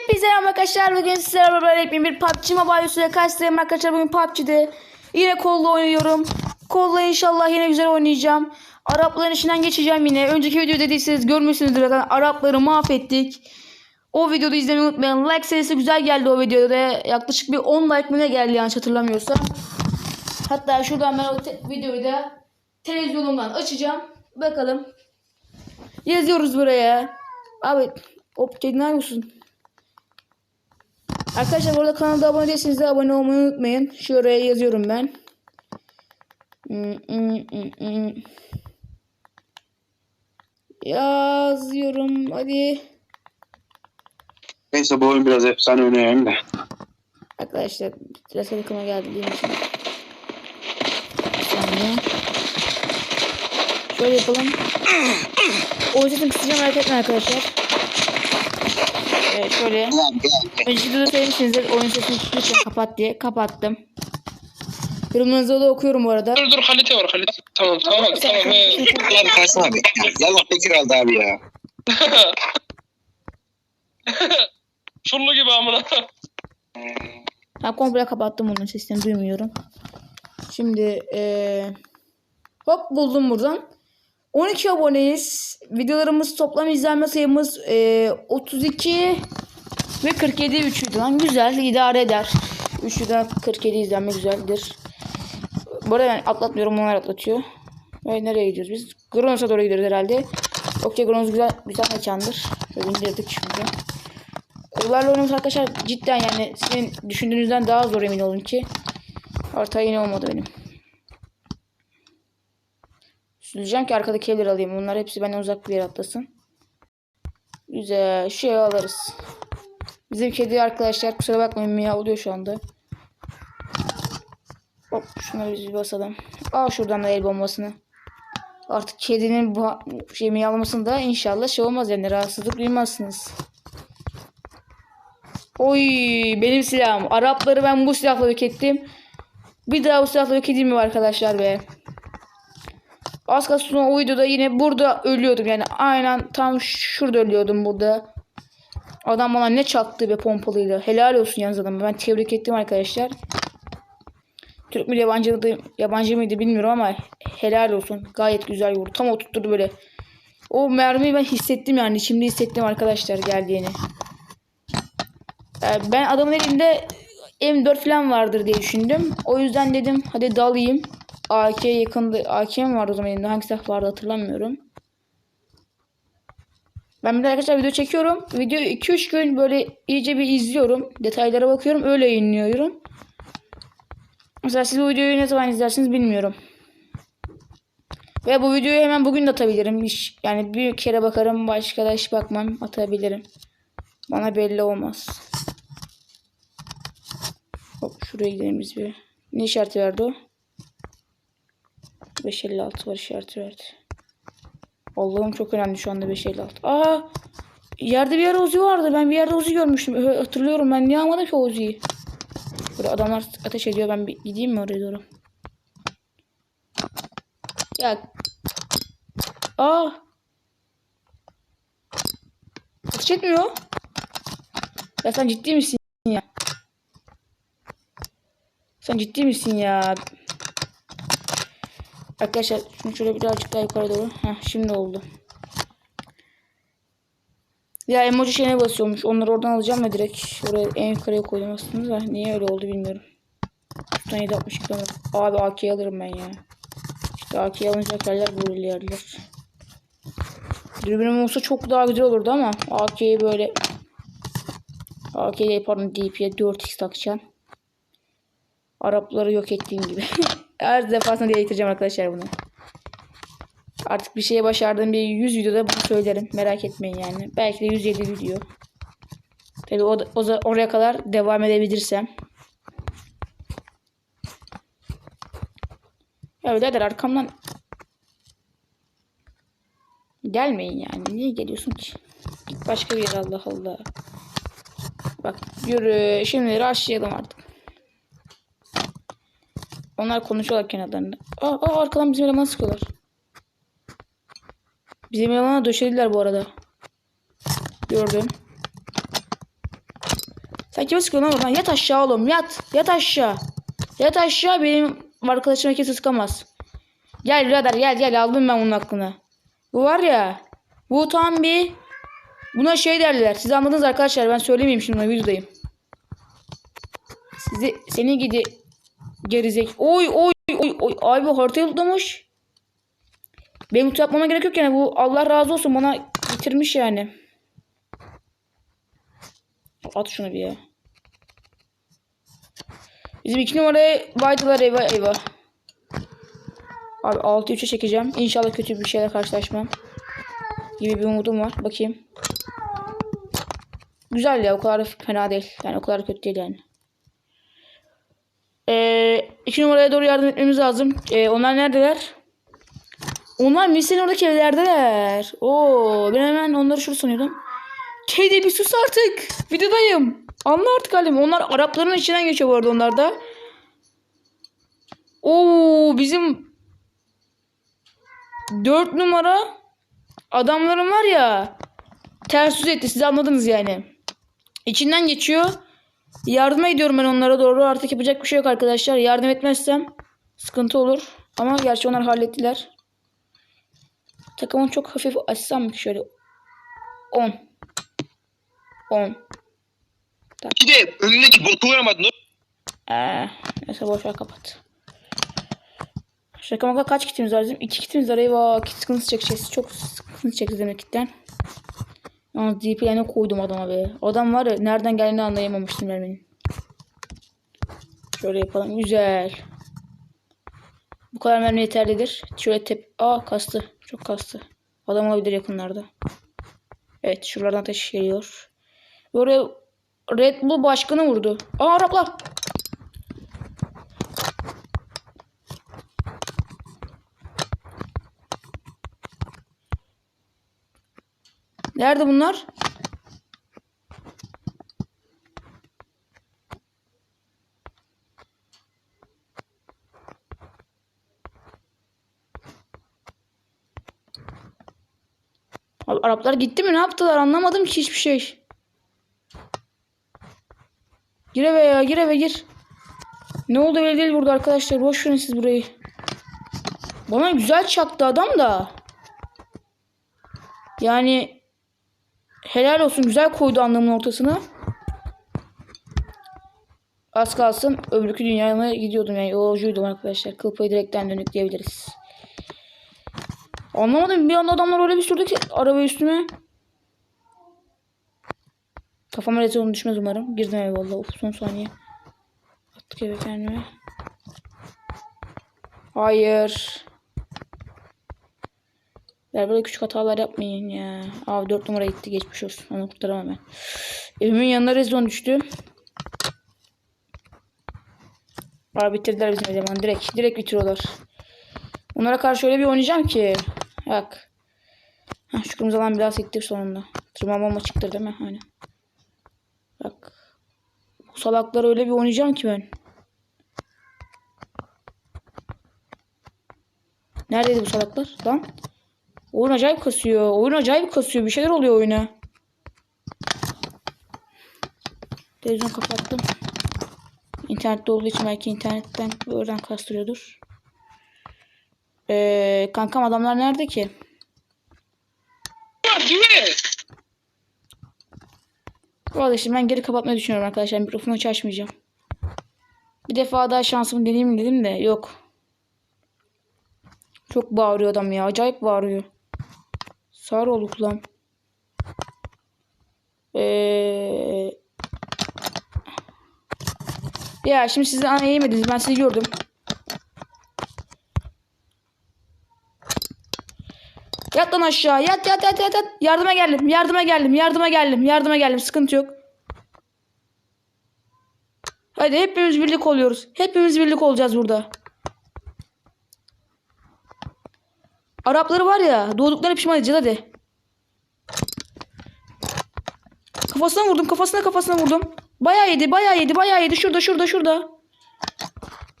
Hepinize merhaba arkadaşlar. Bugün beraber hepim bir PUBG Mobile üstüne karşınızdayım arkadaşlar. Bugün PUBG'de yine kolla oynuyorum. Kolla inşallah yine güzel oynayacağım. Arapların içinden geçeceğim yine. Önceki videoda dediyseniz görmüşsünüzdür zaten. Arapları mahvettik. O videoda izlemeyi unutmayın. Like sayısı güzel geldi o videoda. Yaklaşık bir 10 like mi ne geldi yanlış hatırlamıyorsam. Hatta şuradan ben o videoyu da televizyonumdan açacağım. Bakalım. Yazıyoruz buraya. Abi hop ne musun? Arkadaşlar bu arada kanalda abone değilseniz de abone olmayı unutmayın. Şuraya yazıyorum ben. Yazıyorum hadi. Neyse bu oyun biraz efsane oynayayım da. Arkadaşlar biraz yakına geldi benim için. Saniye. Şöyle yapalım. O sesini kısacağım merak etmeyin arkadaşlar. Evet şöyle. Önceki videoda söylemişsinizdir oyun sesini lütfen kapat diye. Kapattım. Yorumlarınızı da okuyorum bu arada. Dur dur kalite var kalite. Tamam tamam tamam. he. Lan Kasım abi. Yallah Bekir aldı abi ya. Şunlu gibi amına. Ben komple kapattım onun sesini duymuyorum. Şimdi eee hop buldum buradan. 12 aboneyiz. Videolarımız toplam izlenme sayımız eee 32 ve 47 üçüydü lan. Güzel idare eder. Üçüden 47 izlenme güzeldir. Bu arada ben atlatmıyorum onlar atlatıyor. Ve nereye gidiyoruz biz? Gronos'a doğru gidiyoruz herhalde. Okey Gronos güzel, güzel mekandır. Şöyle indirdik şimdi. Yıllarla oynamış arkadaşlar cidden yani sizin düşündüğünüzden daha zor emin olun ki. Orta yine olmadı benim. Diyeceğim ki arkadaki evleri alayım. Bunlar hepsi benden uzak bir yere atlasın. Güzel. Şu evi alırız. Bizim kedi arkadaşlar kusura bakmayın miyavlıyor şu anda. Hop şunları biz bir basalım. Al şuradan da el bombasını. Artık kedinin bu şey miyavlamasında inşallah şey olmaz yani rahatsızlık duymazsınız. Oy benim silahım. Arapları ben bu silahla yok ettim. Bir daha bu silahla yok edeyim mi arkadaşlar be? Az kalsın o videoda yine burada ölüyordum yani aynen tam şurada ölüyordum burada. Adam bana ne çaktı be pompalıyla. Helal olsun yalnız adamı. Ben tebrik ettim arkadaşlar. Türk mü yabancı, mıydı, yabancı mıydı bilmiyorum ama helal olsun. Gayet güzel vurdu. Tam oturtturdu böyle. O mermiyi ben hissettim yani. Şimdi hissettim arkadaşlar geldiğini. Ee, Ben adamın elinde M4 falan vardır diye düşündüm. O yüzden dedim hadi dalayım. AK yakındı. AK mi vardı o zaman elinde? Hangi silah vardı hatırlamıyorum. Ben bir de arkadaşlar video çekiyorum. Video 2-3 gün böyle iyice bir izliyorum. Detaylara bakıyorum. Öyle yayınlıyorum. Mesela siz bu videoyu ne zaman izlersiniz bilmiyorum. Ve bu videoyu hemen bugün de atabilirim. Hiç, yani bir kere bakarım başka da hiç bakmam atabilirim. Bana belli olmaz. Hop şuraya gidelim biz bir. Ne işareti verdi o? 556 var işareti verdi. Allah'ım çok önemli şu anda 556. Aa! Yerde bir yer Uzi vardı. Ben bir yerde Uzi görmüştüm. Hatırlıyorum ben. Niye almadım ki Uzi'yi? Burada adamlar ateş ediyor. Ben bir gideyim mi oraya doğru? Ya. Aa! Ateş etmiyor. Ya sen ciddi misin ya? Sen ciddi misin ya? Arkadaşlar şunu şöyle birazcık daha yukarı doğru. Heh, şimdi oldu. Ya emoji şeyine basıyormuş. Onları oradan alacağım ve direkt oraya en yukarıya koydum aslında da. Niye öyle oldu bilmiyorum. Şuradan 762 km. Abi AK'yi alırım ben ya. İşte AK'yi alınca yerler böyle yerler. Dürbünüm olsa çok daha güzel olurdu ama AK'yi böyle AK'yi pardon DP'ye 4x takacağım. Arapları yok ettiğim gibi. Her defasında diye getireceğim arkadaşlar bunu. Artık bir şeye başardığım bir 100 videoda bunu söylerim. Merak etmeyin yani. Belki de 107 video. Tabii o, o oraya kadar devam edebilirsem. Ya birader arkamdan gelmeyin yani. Niye geliyorsun ki? Git başka bir yere Allah Allah. Bak yürü. Şimdi rushlayalım artık. Onlar konuşuyorlar kenarlarında. Aa, aa arkadan bizim elemanı sıkıyorlar. Bizim elemana döşediler bu arada. Gördüm. Sen kime sıkıyorsun lan? Yat aşağı oğlum yat. Yat aşağı. Yat aşağı benim arkadaşıma kimse sıkamaz. Gel birader gel gel aldım ben bunun hakkını. Bu var ya. Bu tam bir buna şey derler. Siz anladınız arkadaşlar ben söylemeyeyim şimdi videodayım. Sizi seni gidi gerizek. Oy oy oy oy. Abi haritayı lootlamış. Benim loot yapmama gerek yok yani bu Allah razı olsun bana getirmiş yani. At şunu bir ya. Bizim iki numaraya baydılar eyvah eyvah. Abi 6-3'e çekeceğim. İnşallah kötü bir şeyle karşılaşmam. Gibi bir umudum var. Bakayım. Güzel ya o kadar fena değil. Yani o kadar kötü değil yani. Ee, iki numaraya doğru yardım etmemiz lazım. Ee, onlar neredeler? Onlar Misin oradaki evlerdeler. Oo, ben hemen onları şurada sanıyordum. Kedi bir sus artık. Videodayım. Anla artık halim. Onlar Arapların içinden geçiyor bu arada onlar da. Oo bizim 4 numara adamlarım var ya ters yüz etti siz anladınız yani. İçinden geçiyor. Yardıma ediyorum ben onlara doğru. Artık yapacak bir şey yok arkadaşlar. Yardım etmezsem sıkıntı olur. Ama gerçi onlar hallettiler. Takımı çok hafif açsam mı şöyle 10 10 Bir de önündeki botu vuramadın. Ee, neyse boş ver kapat. Şaka maka kaç kitimiz var bizim? İki kitimiz var. Eyvah kit sıkıntısı çekeceğiz. Çok sıkıntı çekeceğiz demek kitten. Yalnız DP'lerine koydum adama be. Adam var ya nereden geldiğini anlayamamıştım merminin. Şöyle yapalım. Güzel. Bu kadar mermi yeterlidir. Şöyle tep... Aa kastı. Çok kastı. Adam olabilir yakınlarda. Evet şuralardan ateş geliyor. Oraya Red Bull başkanı vurdu. Aa Araplar. Nerede bunlar? Abi Araplar gitti mi? Ne yaptılar? Anlamadım ki hiçbir şey. Gir eve ya. Gir eve gir. Ne oldu belli değil burada arkadaşlar. Boş verin siz burayı. Bana güzel çaktı adam da. Yani helal olsun güzel koydu anlamın ortasına. Az kalsın öbürkü dünyaya gidiyordum yani yolcuydum arkadaşlar. Kıl payı direkten dönük diyebiliriz. Anlamadım bir anda adamlar öyle bir sürdü ki araba üstüme. Kafama rezon düşmez umarım. Girdim eyvallah. Uf son saniye. Attık eve kendime. Hayır. Ya böyle küçük hatalar yapmayın ya. Abi 4 numara gitti geçmiş olsun. Onu kurtaramam ben. Evimin yanına rezon düştü. Abi bitirdiler bizim eleman. Direkt, direkt bitiriyorlar. Onlara karşı öyle bir oynayacağım ki. Bak. Heh, şu kırmızı alan biraz sektir sonunda. Tırmanmama çıktı değil mi? Aynen. Bak. Bu salakları öyle bir oynayacağım ki ben. Neredeydi bu salaklar? Lan. Oyun acayip kasıyor. Oyun acayip kasıyor. Bir şeyler oluyor oyuna. Televizyon kapattım. İnternette olduğu için belki internetten oradan kastırıyordur. Ee, kankam adamlar nerede ki? Bu arada şimdi ben geri kapatmayı düşünüyorum arkadaşlar. Mikrofonu hiç açmayacağım. Bir defa daha şansımı deneyeyim dedim de yok. Çok bağırıyor adam ya. Acayip bağırıyor. Sağır olduk lan. Ee... Ya şimdi siz ana yemediniz. Ben sizi gördüm. Yat lan aşağı. Yat yat yat yat. yat. Yardıma geldim. Yardıma geldim. Yardıma geldim. Yardıma geldim. Sıkıntı yok. Hadi hepimiz birlik oluyoruz. Hepimiz birlik olacağız burada. Arapları var ya doğdukları pişman edeceğiz hadi. Kafasına vurdum kafasına kafasına vurdum. Bayağı yedi bayağı yedi bayağı yedi şurada şurada şurada.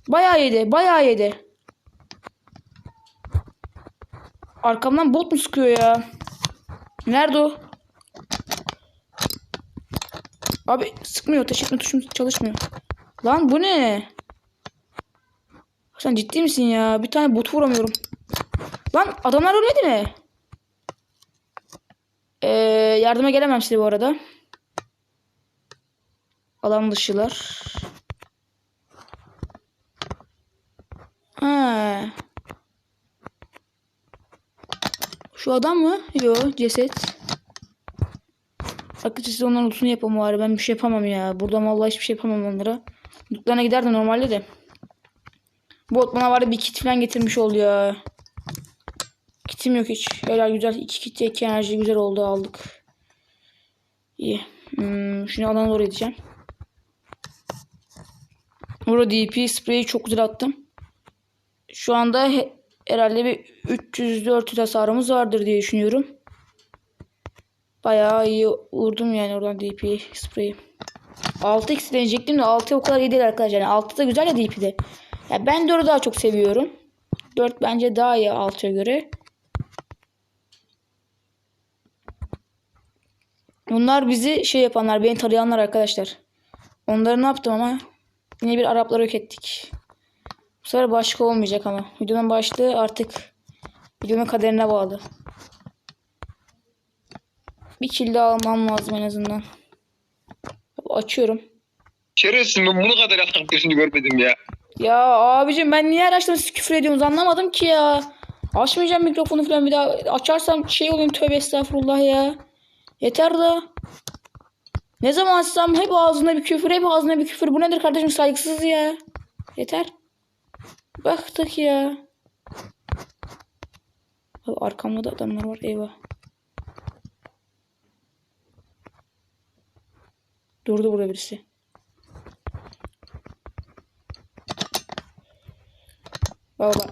Bayağı yedi bayağı yedi. Arkamdan bot mu sıkıyor ya? Nerede o? Abi sıkmıyor. Etme tuşum çalışmıyor. Lan bu ne? Sen ciddi misin ya? Bir tane bot vuramıyorum. Lan adamlar ölmedi mi? Ee, yardıma gelemem size bu arada. Alan dışılar. Ha. Şu adam mı? Yo ceset. Arkadaşlar siz onların lootunu yapın bari. Ben bir şey yapamam ya. Burada vallahi hiçbir şey yapamam onlara. Lootlarına gider de normalde de. Bot bana var bir kit falan getirmiş oldu ya. Kitim yok hiç. Helal güzel. İki kit iki enerji güzel oldu aldık. İyi. Hmm, şimdi alana doğru gideceğim. Burada DP spreyi çok güzel attım. Şu anda he- herhalde bir 300-400 hasarımız vardır diye düşünüyorum. Bayağı iyi vurdum yani oradan DP spreyi. 6x deneyecektim de 6 o kadar iyi değil arkadaşlar. Yani 6 da güzel ya DP'de. Ya ben 4'ü daha çok seviyorum. 4 bence daha iyi 6'ya göre. Bunlar bizi şey yapanlar, beni tarayanlar arkadaşlar. Onları ne yaptım ama yine bir Arapları yok ettik. Bu sefer başka olmayacak ama. Videonun başlığı artık videonun kaderine bağlı. Bir kill daha almam lazım en azından. Açıyorum. Şerefsiz ben bunu kadar yalan gözünü görmedim ya. Ya abicim ben niye her açtım siz küfür ediyorsunuz anlamadım ki ya. Açmayacağım mikrofonu falan bir daha. Açarsam şey olayım tövbe estağfurullah ya. Yeter da. Ne zaman açsam hep ağzına bir küfür hep ağzına bir küfür. Bu nedir kardeşim saygısız ya. Yeter. Baktık ya. Abi arkamda da adamlar var eyvah. Durdu burada birisi. Baba.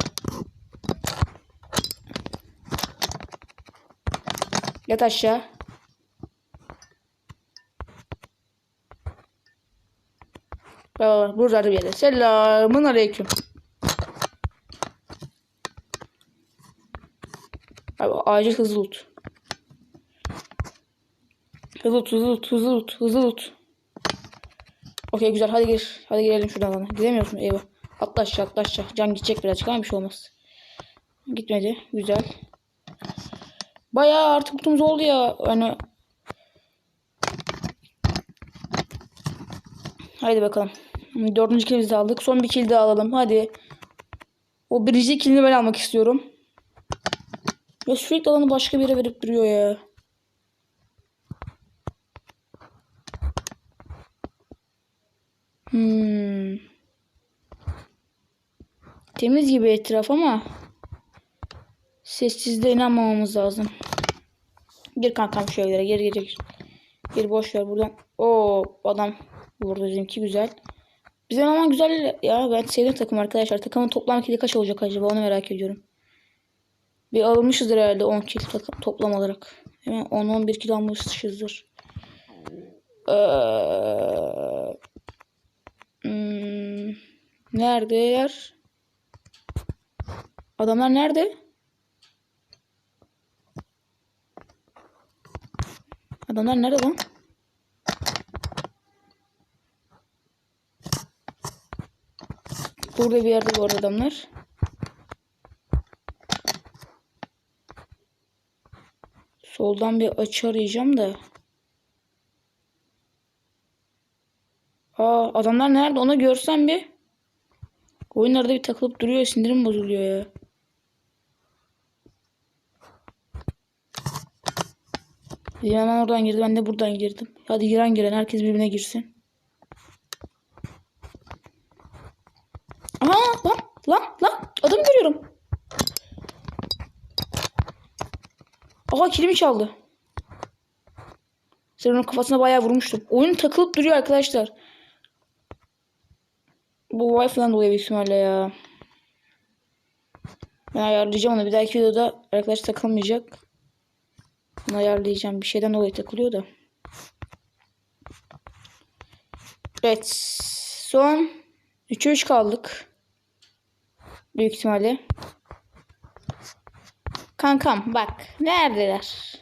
Yat aşağı. Baba burada bir yerde. Selamun aleyküm. Abi acil hızlı loot. Hızlı loot, hızlı loot, hızlı loot, hızlı loot. Okey güzel hadi gir. Hadi girelim şuradan bana. Gidemiyorsun eyvah. Atla aşağı atla aşağı. Can gidecek birazcık ama bir şey olmaz. Gitmedi. Güzel. Bayağı artık lootumuz oldu ya. Hani Haydi bakalım. Dördüncü killimizi de aldık. Son bir kill daha alalım. Hadi. O birinci killini ben almak istiyorum. Ya sürekli alanı başka bir yere verip duruyor ya. Hmm. Temiz gibi etraf ama sessizde inanmamamız lazım. Gir kankam şu evlere gir gir gir. Gir boş ver buradan. O adam vurdu bizimki güzel. Bizim ama güzel ya ben sevdim takım arkadaşlar. Takımın toplam kili kaç olacak acaba onu merak ediyorum. Bir almışızdır herhalde 10 kill takım, toplam olarak. Hemen 10-11 kill almışızdır. Ee, hmm, neredeler? Adamlar nerede? Adamlar nerede lan? Burada bir yerde arada adamlar. Soldan bir açı arayacağım da. Aa adamlar nerede? Onu görsem bir. Oyunlarda bir takılıp duruyor. Sinirim bozuluyor ya. Hemen oradan girdi. Ben de buradan girdim. Hadi giren giren. Herkes birbirine girsin. Aha lan lan lan. Adam görüyorum. Aha kilimi çaldı. Sen onun kafasına bayağı vurmuştum. Oyun takılıp duruyor arkadaşlar. Bu Wi-Fi'den dolayı büyük ihtimalle ya. Ben ayarlayacağım onu. Bir dahaki videoda arkadaş takılmayacak. Bunu ayarlayacağım. Bir şeyden dolayı takılıyor da. Evet. Son 3'e 3 kaldık. Büyük ihtimalle. Kankam bak. Neredeler?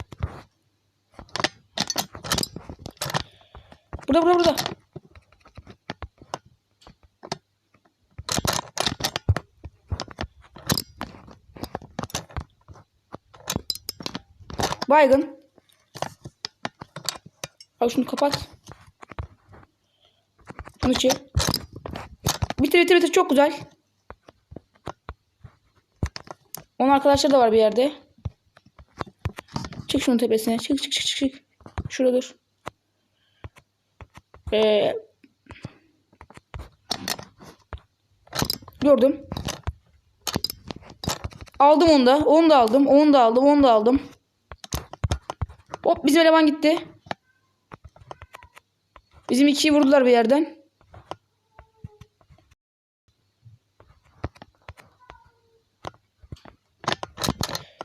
Burada burada burada. Baygın. Al şunu kapat. Şunu çek. Bitir bitir bitir çok güzel. Onun arkadaşları da var bir yerde. Çık şunun tepesine. Çık çık çık çık. çık. Şurada dur. Ee, gördüm. Aldım onu da. Onu da aldım. Onu da aldım. Onu da aldım. Hop bizim eleman gitti. Bizim ikiyi vurdular bir yerden.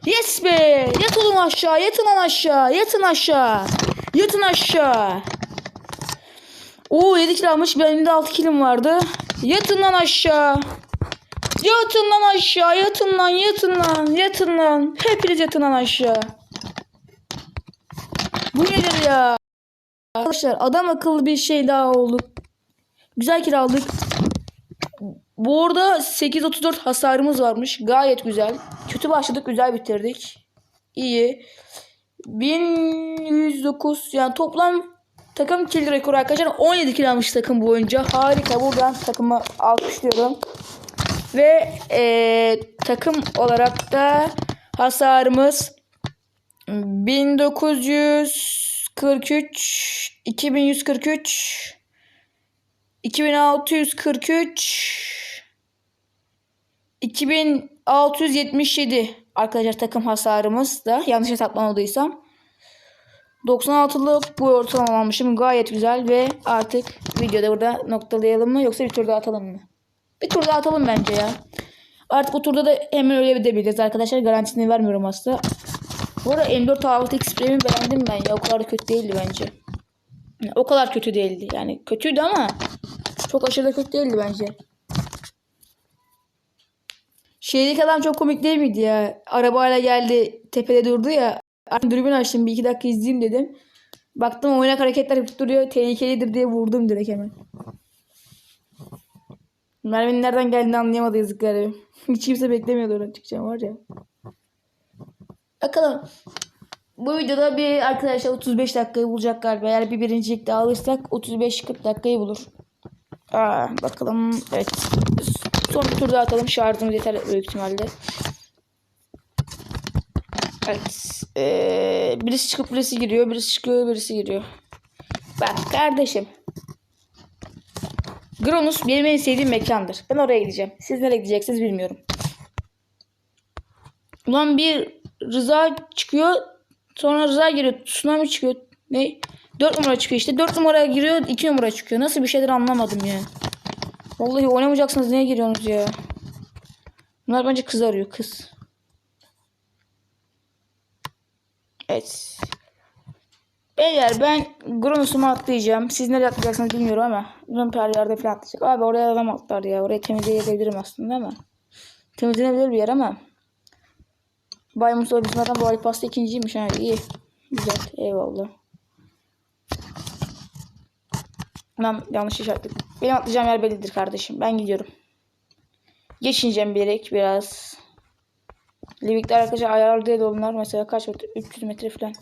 Yes be! Yatın aşağı, yatın aşağı, yatın aşağı. Yatın aşağı. Oo 7 kilo almış. Benim de 6 kilim vardı. Yatın lan aşağı. Yatın lan aşağı, yatın lan, yatın lan, yatın lan. Hepiniz yatın lan aşağı. Bu nedir ya? Arkadaşlar adam akıllı bir şey daha oldu. Güzel kiraladık. Bu arada 834 hasarımız varmış. Gayet güzel. Kötü başladık güzel bitirdik. İyi. 1109 yani toplam takım kill rekoru arkadaşlar 17 kill almış takım boyunca. Harika buradan takımı alkışlıyorum. Ve eee, takım olarak da hasarımız 1943 2143 2643 2677 arkadaşlar takım hasarımız da yanlış hesaplamadıysam 96'lı bu ortalama almışım gayet güzel ve artık videoda burada noktalayalım mı yoksa bir tur daha atalım mı? Bir tur daha atalım bence ya. Artık o turda da hemen öyle edebiliriz arkadaşlar garantisini vermiyorum aslında. Bu arada M4 A6 X Premium beğendim ben ya o kadar da kötü değildi bence. O kadar kötü değildi yani kötüydü ama çok aşırı kötü değildi bence. Şeydeki adam çok komik değil miydi ya? Arabayla geldi tepede durdu ya. Dürbün açtım bir iki dakika izleyeyim dedim. Baktım oynak hareketler yapıp duruyor. Tehlikelidir diye vurdum direkt hemen. Merve'nin nereden geldiğini anlayamadı yazık garibi. Hiç kimse beklemiyordu oradan çıkacağım var ya. Bakalım. Bu videoda bir arkadaşlar 35 dakikayı bulacak galiba. Eğer bir birincilik daha alırsak 35-40 dakikayı bulur. Aa, bakalım. Evet. Son bir tur daha atalım. Şarjımız yeter büyük ihtimalle. Evet. Ee, birisi çıkıp birisi giriyor. Birisi çıkıyor birisi giriyor. Bak kardeşim. Gronus benim en sevdiğim mekandır. Ben oraya gideceğim. Siz nereye gideceksiniz bilmiyorum. Ulan bir Rıza çıkıyor. Sonra Rıza giriyor. Tsunami çıkıyor. Ne? 4 numara çıkıyor işte. 4 numara giriyor. 2 numara çıkıyor. Nasıl bir şeyler anlamadım ya. Vallahi oynamayacaksınız. Niye giriyorsunuz ya? Bunlar bence kız arıyor. Kız. Evet. Beyler ben Gronus'umu atlayacağım. Siz nereye atlayacaksınız bilmiyorum ama. Yerde falan atlayacak. Abi oraya adam atlar ya. Orayı temizleyebilirim aslında ama. Temizlenebilir bir yer ama. Bay Mustafa bizim adam bu ay pasta ikinciymiş. Ha, iyi. Güzel. Eyvallah. Ben yanlış işaretledim. Benim atlayacağım yer bellidir kardeşim. Ben gidiyorum. Geçineceğim bilerek biraz. Livikler arkadaşlar ayarlı değil onlar. Mesela kaç metre? 300 metre falan.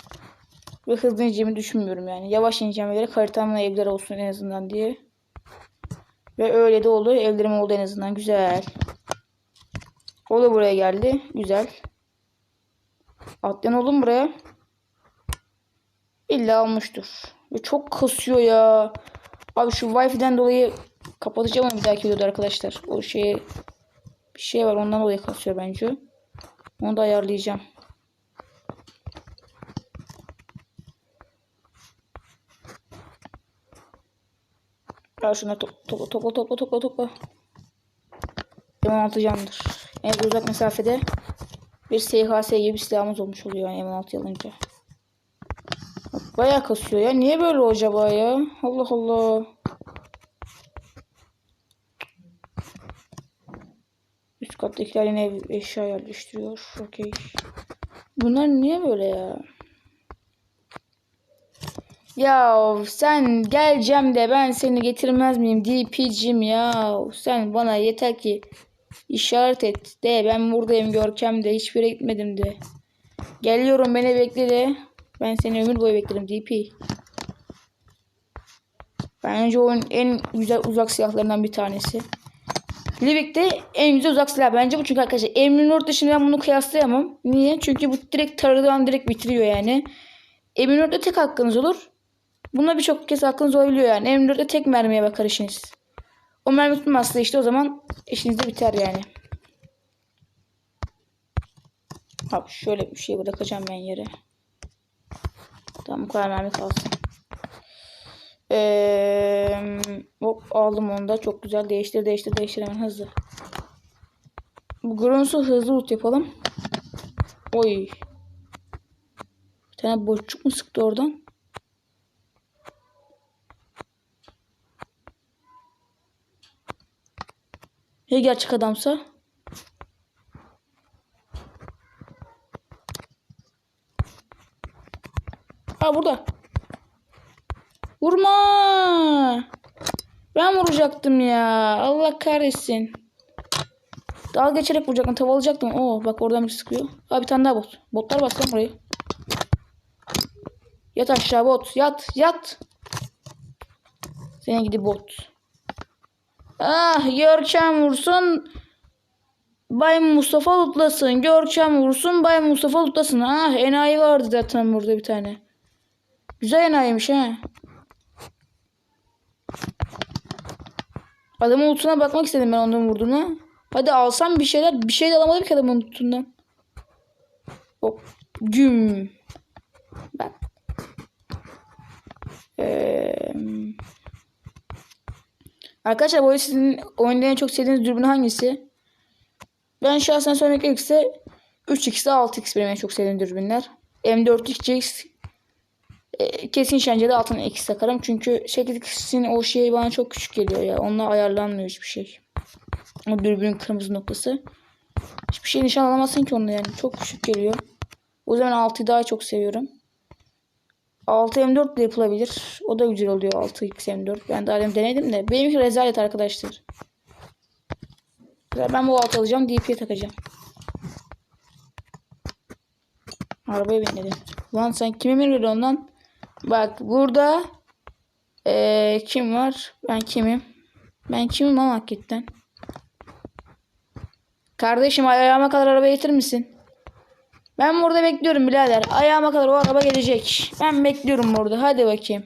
Ve hızlı ineceğimi düşünmüyorum yani. Yavaş ineceğim bilerek haritamla evler olsun en azından diye. Ve öyle de oldu. Evlerim oldu en azından. Güzel. O da buraya geldi. Güzel. Atlayan oğlum buraya. İlla almıştır. Ve çok kasıyor ya. Abi şu Wi-Fi'den dolayı kapatacağım onu bir dahaki videoda arkadaşlar. O şeye bir şey var ondan dolayı kasıyor bence. Onu da ayarlayacağım. Al şuna to topla topla topla topla topla. 16 candır. En uzak mesafede bir SHS gibi bir silahımız olmuş oluyor yani M16 alınca. Bayağı kasıyor ya. Niye böyle acaba ya? Allah Allah. Üst kattakiler yine eşya yerleştiriyor. Okey. Bunlar niye böyle ya? Ya sen geleceğim de ben seni getirmez miyim DP'cim ya. Sen bana yeter ki işaret et de ben buradayım Görkem de hiçbir yere gitmedim de. Geliyorum beni bekle de. Ben seni ömür boyu beklerim DP. Bence oyun en güzel uzak silahlarından bir tanesi. Livik'te en güzel uzak silah bence bu çünkü arkadaşlar M24 dışında ben bunu kıyaslayamam. Niye? Çünkü bu direkt taradan direkt bitiriyor yani. M24'te tek hakkınız olur. Buna birçok kez hakkınız olabiliyor yani. M24'te tek mermiye bakar işiniz. O mermi tutmazsa işte o zaman işiniz de biter yani. Abi şöyle bir şey bırakacağım ben yere. Tamam bu kadar mermi kalsın. Ee, hop aldım onu da. Çok güzel. Değiştir değiştir değiştir hemen hızlı. Bu Grons'u hızlı loot yapalım. Oy. Bir tane boşluk mu sıktı oradan? Ya gerçek adamsa? Ha burada. Vurma. Ben vuracaktım ya. Allah kahretsin. Dalga geçerek vuracaktım. Tavalayacaktım. Oo bak oradan bir sıkıyor. Ha bir tane daha bot. Botlar bas lan burayı. Yat aşağı bot. Yat. Yat. Seni gidi bot. Ah Görkem vursun. Bay Mustafa lootlasın. Görkem vursun. Bay Mustafa lootlasın. Ah enayi vardı zaten burada bir tane. Güzel enayiymiş ha. Adamın lootuna bakmak istedim ben onun vurduğuna. Hadi alsam bir şeyler. Bir şey de alamadım ki adamın lootundan. Hop. Güm. Bak. Ee, arkadaşlar bu oyunda sizin oyunda en çok sevdiğiniz dürbün hangisi? Ben şahsen söylemek gerekirse 3x ile 6x benim en çok sevdiğim dürbünler. M4 e, kesin şence altına X takarım. Çünkü 8x'in o şey bana çok küçük geliyor ya. Onunla ayarlanmıyor hiçbir şey. O dürbünün kırmızı noktası. Hiçbir şey nişan alamazsın ki onunla yani. Çok küçük geliyor. O zaman 6'yı daha çok seviyorum. 6 M4 de yapılabilir. O da güzel oluyor 6x M4. Ben daha önce denedim de. Benimki rezalet arkadaşlar. Ben bu 6 alacağım. DP'ye takacağım. Arabaya bindim. Lan sen kime mi veriyorsun lan? Bak burada ee, kim var? Ben kimim? Ben kimim lan hakikaten? Kardeşim ayağıma kadar araba getirir misin? Ben burada bekliyorum birader. Ayağıma kadar o araba gelecek. Ben bekliyorum burada. Hadi bakayım.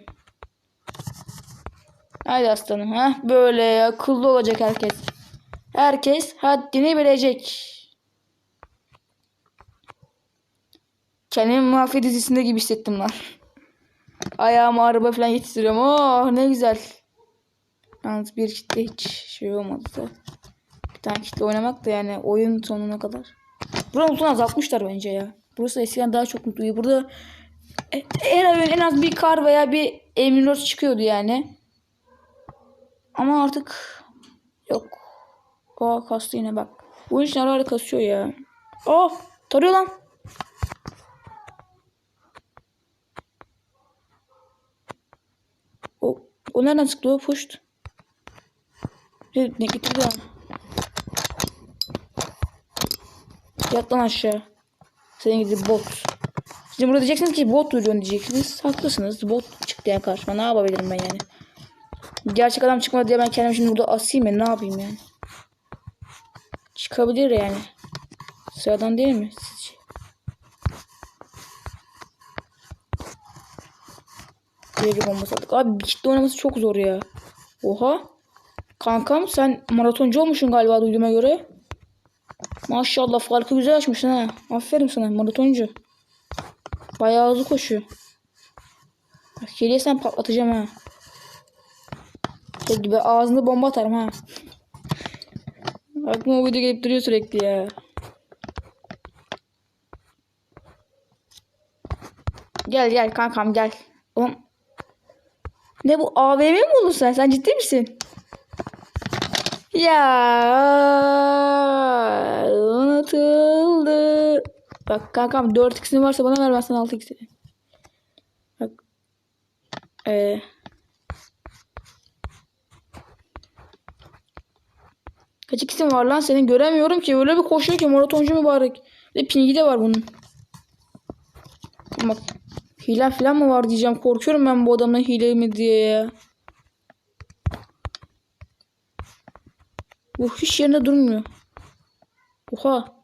Hadi aslanım. ha Böyle akıllı olacak herkes. Herkes haddini bilecek. Kendimi mafya dizisinde gibi hissettim lan. Ayağıma araba falan yetiştiriyorum. Oh ne güzel. Yalnız bir kitle hiç şey olmadı da. Bir tane kitle oynamak da yani oyun sonuna kadar. Buranın lootunu azaltmışlar bence ya. Burası eskiden daha çok mutluydu. Burada e, oyun en az bir kar veya bir M24 çıkıyordu yani. Ama artık yok. Aa kastı yine bak. Bu ara ara kasıyor ya. Oh tarıyor lan. O, nereden çıktı o puşt? Ne, ne getirdi lan? Yat lan aşağı. Senin gibi bot. Şimdi burada diyeceksiniz ki bot duruyorsun diyeceksiniz. Haklısınız. Bot çıktı ya karşıma. Ne yapabilirim ben yani? Gerçek adam çıkmadı diye ben kendimi şimdi burada asayım ya. Ne yapayım yani? Çıkabilir yani. Sıradan değil mi Devre bombası. Abi kitle oynaması çok zor ya. Oha. Kankam sen maratoncu olmuşsun galiba duyduğuma göre. Maşallah farkı güzel açmışsın ha. Aferin sana maratoncu. Bayağı hızlı koşuyor. Bak geriye sen patlatacağım ha. Şey gibi ağzını bomba atarım ha. Aklıma o video gelip duruyor sürekli ya. Gel gel kankam gel. Ne bu AVM mi oldun sen? Sen ciddi misin? Ya unutuldu. Bak kankam 4x'in varsa bana ver ben sana 6x'ini. Bak. Ee, kaç ikisin var lan senin göremiyorum ki öyle bir koşuyor ki maratoncu mübarek. Ve pingi de var bunun. Bak hile falan mı var diyeceğim korkuyorum ben bu adamdan hile mi diye. Bu hiç yerinde durmuyor. Oha.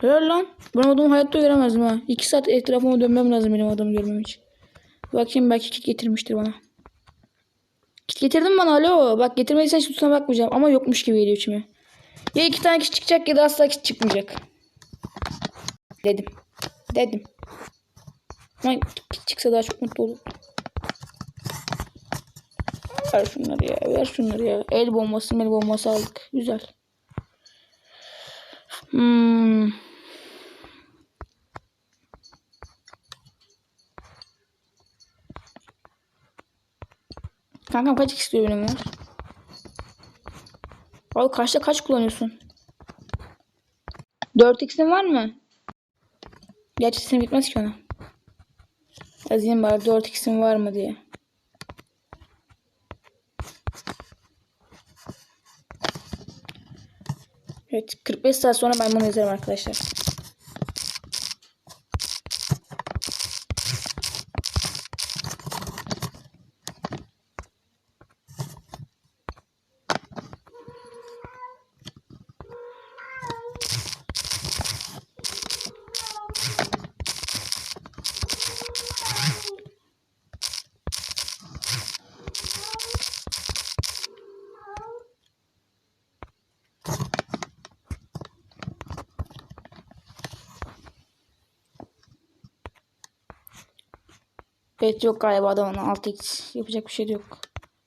Helal lan. Ben adamı hayatta göremezdim ha. İki saat etrafıma dönmem lazım benim adamı görmem için. Bakayım belki kit getirmiştir bana. Kit getirdin bana alo. Bak getirmediysen hiç tutuna bakmayacağım. Ama yokmuş gibi geliyor içime. Ya iki tane kit çıkacak ya da asla kit çıkmayacak. Dedim. Dedim. Kit çıksa daha çok mutlu olurum. Ver şunları ya. Ver şunları ya. El bombası el bombası aldık. Güzel. Hmm. Kankam kaç istiyor benim var? Abi kaçta kaç kullanıyorsun? 4x'in var mı? Gerçi senin bitmez ki ona. Yazayım bari 4x'in var mı diye. Evet 45 saat sonra ben bunu arkadaşlar. Evet yok galiba adamın 6x yapacak bir şey yok.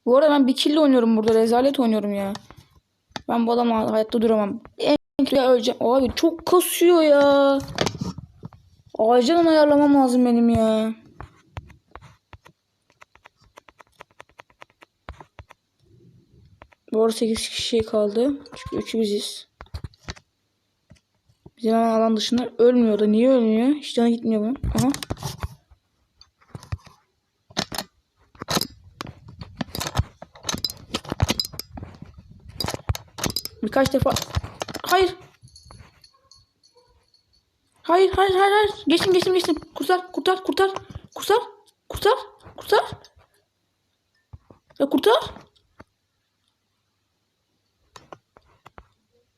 Bu arada ben bir kill oynuyorum burada rezalet oynuyorum ya. Ben bu adamla hayatta duramam. En kötü öleceğim. Abi çok kasıyor ya. Acilen ayarlamam lazım benim ya. Bu arada 8 kişi kaldı. Çünkü 3'ü biziz. Bizim alan dışında ölmüyor da niye ölmüyor? Hiç canı gitmiyor bunun. Aha. Birkaç defa. Hayır. Hayır hayır hayır hayır. Geçtim geçtim geçtim. Kurtar kurtar kurtar. Kurtar. Kurtar. Kurtar. Ya kurtar.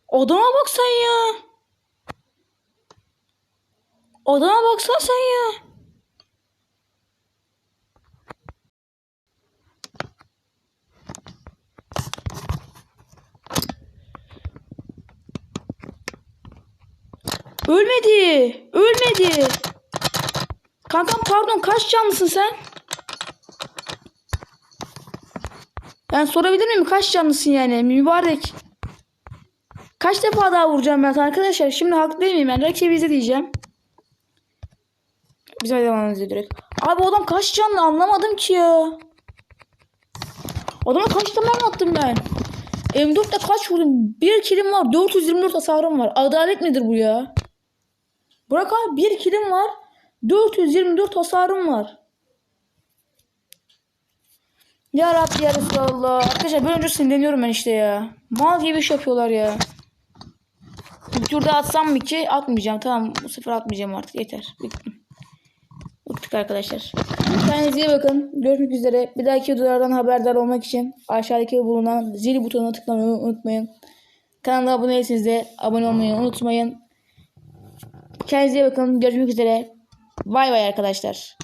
Adama bak sen ya. Adama baksan sen ya. Ölmedi. Ölmedi. Kankam pardon kaç canlısın sen? Ben sorabilir miyim kaç canlısın yani mübarek? Kaç defa daha vuracağım ben arkadaşlar? Şimdi haklı değil miyim? Ben rakibi izle diyeceğim. Bize devam edelim direkt. Abi adam kaç canlı anlamadım ki ya. Adama kaç mermi attım ben? M4'te kaç vurdum? Bir kilim var. 424 hasarım var. Adalet nedir bu ya? Bırak abi bir kilim var. 424 hasarım var. Ya Rabbi ya Resulallah. Arkadaşlar böyle önce sinirleniyorum ben işte ya. Mal gibi iş yapıyorlar ya. Bir turda atsam mı ki? Atmayacağım. Tamam bu sefer atmayacağım artık. Yeter. Bittim. Bıktık arkadaşlar. Kendinize iyi bakın. Görüşmek üzere. Bir dahaki videolardan haberdar olmak için aşağıdaki bulunan zil butonuna tıklamayı unutmayın. Kanala abone değilseniz de abone olmayı unutmayın. Kendinize bakın. Görüşmek üzere. Bay bay arkadaşlar.